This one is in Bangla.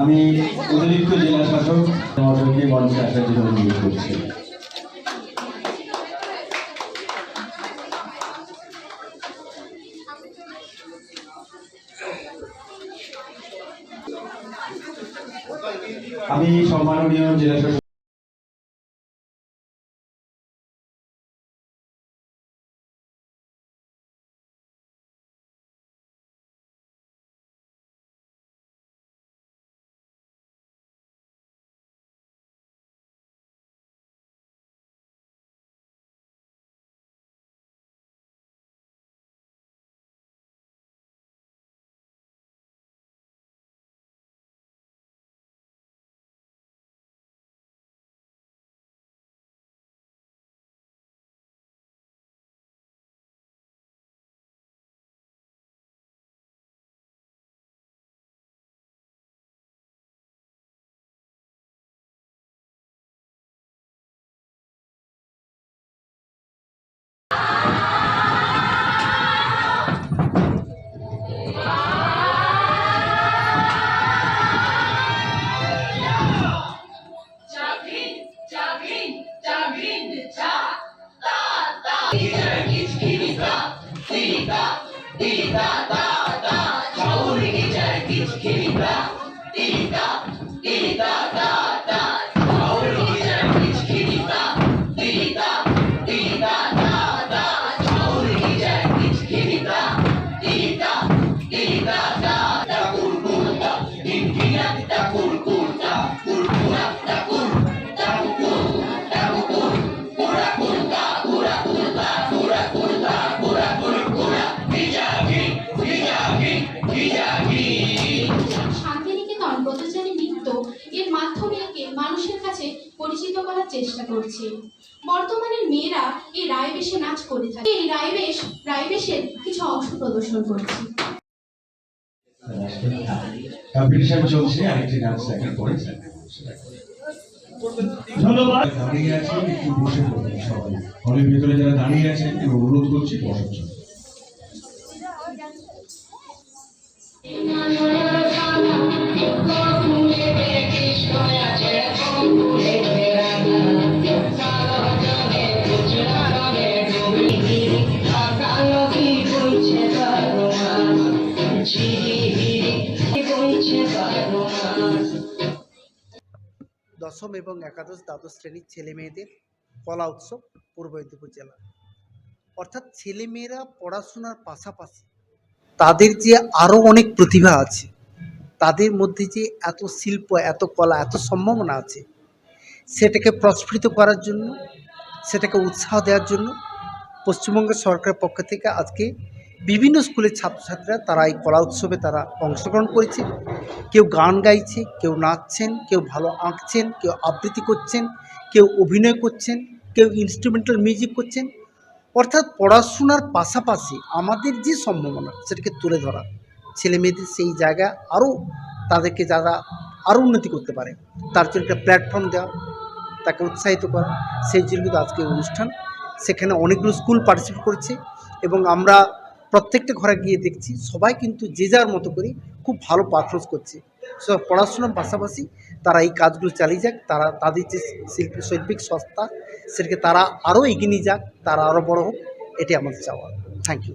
আমি অতিরিক্ত জেলা শাসক মহাশয়কে মঞ্চে আসার জন্য অনুরোধ করছি। আমি সম্মাননীয় জেলা শাসক Kirito, Kirito, Kirito, পরিচিত করার চেষ্টা করছে। বর্তমানের মেয়েরা এই রায়বেশে নাচ করে থাকে। এই রায়বেশ রায়বেশের কিছু অংশ প্রদর্শন করছে। কম্পিটিশন চলছে আরেকটি নাচ দেখার পরে ধন্যবাদ। দাঁড়িয়ে আছি একটু বসে পড়ুন সবাই। হলের ভিতরে যারা দাঁড়িয়ে আছেন আমি অনুরোধ করছি বসার জন্য দশম এবং একাদশ দ্বাদশ শ্রেণির ছেলে মেয়েদের কলা উৎসব পূর্ব মেদিনীপুর জেলা। অর্থাৎ ছেলেমেয়েরা পড়াশোনার পাশাপাশি তাদের যে আরও অনেক প্রতিভা আছে, তাদের মধ্যে যে এত শিল্প, এত কলা, এত সম্ভাবনা আছে, সেটাকে প্রস্ফুটিত করার জন্য, সেটাকে উৎসাহ দেওয়ার জন্য পশ্চিমবঙ্গ সরকারের পক্ষ থেকে আজকে বিভিন্ন স্কুলের ছাত্রছাত্রীরা তারা এই কলা উৎসবে তারা অংশগ্রহণ করেছে। কেউ গান গাইছে, কেউ নাচছেন, কেউ ভালো আঁকছেন, কেউ আবৃত্তি করছেন, কেউ অভিনয় করছেন, কেউ ইনস্ট্রুমেন্টাল মিউজিক করছেন। অর্থাৎ পড়াশোনার পাশাপাশি আমাদের যে সম্ভাবনা সেটাকে তুলে ধরা, ছেলে মেয়েদের সেই জায়গা আরও তাদেরকে যারা আরও উন্নতি করতে পারে, তার জন্য একটা প্ল্যাটফর্ম দেওয়া, তাকে উৎসাহিত করা, সেই জন্য কিন্তু আজকে অনুষ্ঠান। সেখানে অনেকগুলো স্কুল পার্টিসিপেট করছে এবং আমরা প্রত্যেকটা ঘরে গিয়ে দেখছি সবাই কিন্তু যে যার মতো করে খুব ভালো পারফরমেন্স করছে। সব পড়াশোনার পাশাপাশি তারা এই কাজগুলো চালিয়ে যাক, তারা তাদের যে শিল্পী, শৈল্পিক সস্তা সেটাকে তারা আরও এগিয়ে নিয়ে যাক, তারা আরও বড় হোক এটি আমাদের চাওয়া। Thank you